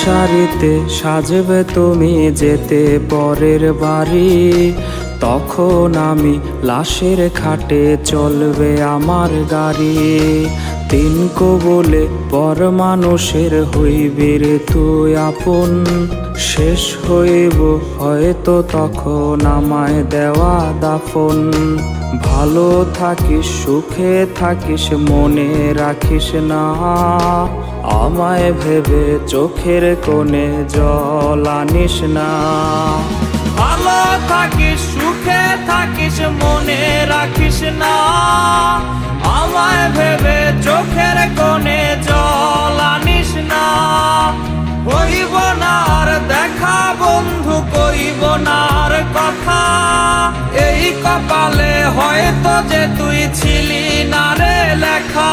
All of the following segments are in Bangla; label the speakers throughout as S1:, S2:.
S1: শাড়িতে সাজবে তুমি যেতে পরের বাড়ি। তখন আমি লাশের খাটে চলবে আমার গাড়ি। তিন বলে পর মানুষের হইবে তুই আপন। শেষ হইব হয়তো তখন আমায় দেওয়া দাফন। ভালো থাকিস, সুখে থাকিস, মনে রাখিস না। আমায় ভেবে চোখের কোণে জল আনিস না।
S2: ভালো থাকিস, সুখে থাকিস, মনে রাখিস না। চোখের কোণে জল আনিস না। হইব না দেখা, বন্ধু, কইব না কথা। এই কপালে হয়তো যে তুই ছিলি না রে লেখা।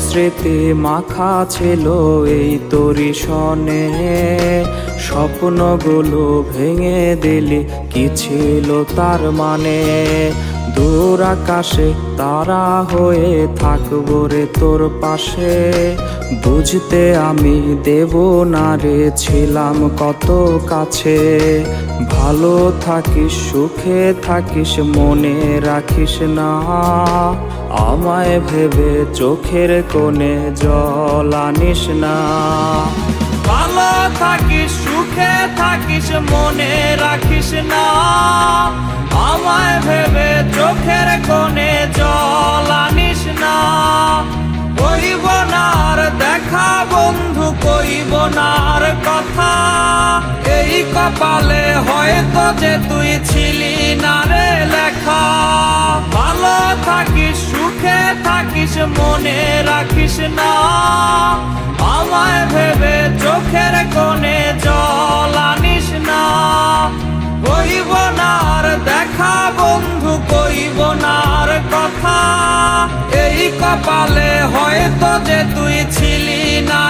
S1: স্মৃতি মাখা ছিল এই তরি সনে স্বপ্নগুলো ভেঙে দিলি, কি ছিল তার মানে? দূর আকাশে তারা হয়ে থাকব রে তোর পাশে। বুঝতে আমি দেব না রে, ছিলাম কত কাছে। ভালো থাকিস, সুখে থাকিস, মনে রাখিস না। আমায় ভেবে চোখের কোণে জল আনিস না।
S2: ভালো থাকিস, সুখে থাকিস, মনে রাখিস না। আমায় ভেবে চোখের কোণে জল আনিস না। কইব না আর দেখা বন্ধু, কইব না আর কথা। এই কপালে হয়তো যে তুই ছিলি না রে লেখা। থাকিস মনে রাখিস না। আমায় ভেবে চোখের কোণে জল আনিস না। কইব না আর দেখা বন্ধু, কইব না আর কথা। এই কপালে হয়তো যে তুই ছিলি না